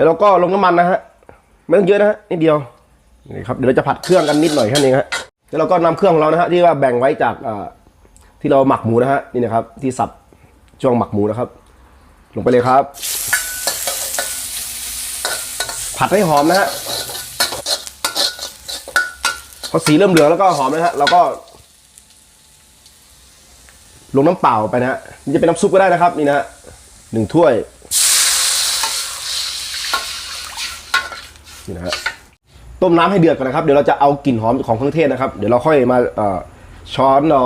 แล้วเราก็ลงน้ำมันนะฮะไม่ต้องเยอะนะฮะนิดเดียวนี่ครับเดี๋ยวเราจะผัดเครื่องกันนิดหน่อยแค่นี้ฮะแล้วเราก็นำเครื่องของเรานะฮะที่ว่าแบ่งไว้จากที่เราหมักหมูนะฮะนี่นะครับที่สับช่วงหมักหมูนะครับ ลงไปเลยครับ ผัดให้หอมนะฮะพอสีเริ่มเหลืองแล้วก็หอมนะฮะเราก็ ลงน้ำเปล่าไปนะฮะนี่จะเป็นน้ำซุปก็ได้นะครับ นี่นะฮะหนึ่งถ้วย นี่นะฮะต้มน้ำให้เดือดก่อนนะครับ เดี๋ยวเราจะเอากลิ่นหอมของเครื่องเทศนะครับ เดี๋ยวเราค่อยมาช้อนเรา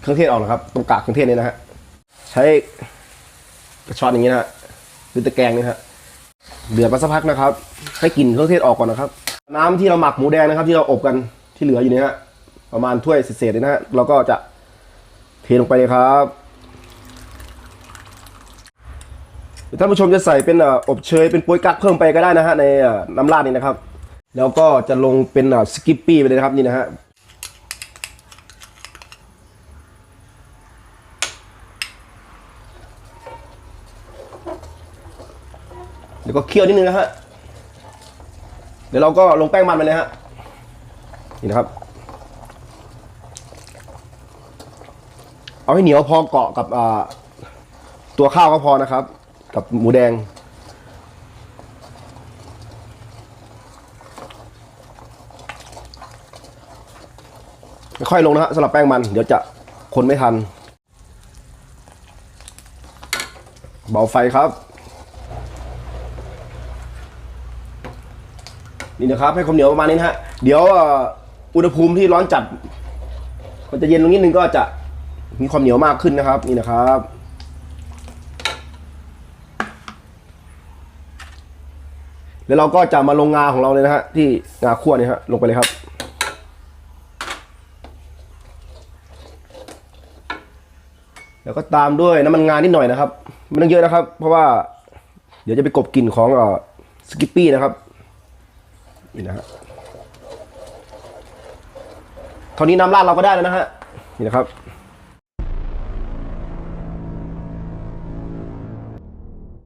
เครื่องเทศออกนะครับ ตรงกากเครื่องเทศนี่นะฮะ ใช้กระช้อนอย่างนี้นะฮะหรือตะแกรงนี่ฮะ เดือดมาสักพักนะครับ ให้กลิ่นเครื่องเทศออกก่อนนะครับ น้ำที่เราหมักหมูแดงนะครับ ที่เราอบกันที่เหลืออยู่เนี่ยฮะ ประมาณถ้วยเศษๆเลยนะฮะ เราก็จะเทลงไปเลยครับ ท่านผู้ชมจะใส่เป็นอบเชยเป็นโป๊ยกั๊กเพิ่มไปก็ได้นะฮะในน้ำราดนี่นะครับ แล้วก็จะลงเป็นสกิปปี้ไปเลยนะครับนี่นะฮะเดี๋ยวก็เคี่ยวนิดนึงนะฮะเดี๋ยวเราก็ลงแป้งมันไปเลยฮะนี่นะครับ เอาให้เหนียวพอเกาะกับตัวข้าวก็พอนะครับ กับหมูแดง ค่อยลงนะฮะสำหรับแป้งมัน เดี๋ยวจะคนไม่ทัน เบาไฟครับ นี่นะครับ ให้ความเหนียวประมาณนี้นะฮะ เดี๋ยวอุณหภูมิที่ร้อนจัด มันจะเย็นลงนิดนึงก็จะมีความเหนียวมากขึ้นนะครับ นี่นะครับ แล้วเราก็จะมาลงงาของเราเลยนะฮะที่งาคั่วเนี่ยฮะลงไปเลยครับแล้วก็ตามด้วยน้ำมันงานิดหน่อยนะครับไม่ต้องเยอะนะครับ เพราะว่า เดี๋ยวจะไปกบกลิ่นของอสกิปปี้นะครับนี่นะฮะเท่านี้น้ำราดเราก็ได้แล้วนะฮะนี่นะครับ